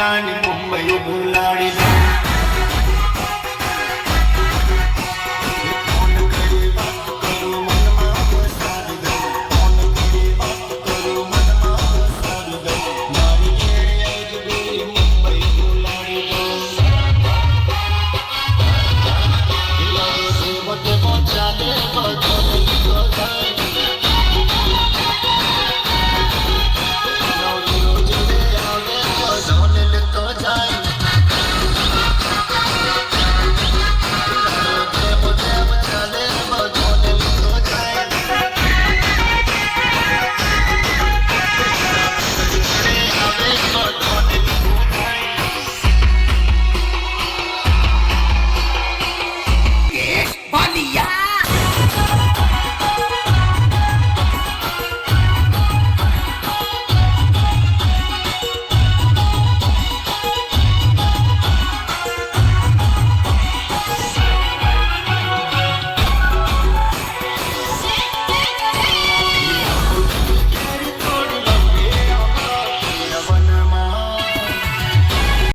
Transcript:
பொம்மையு முள்ளாடி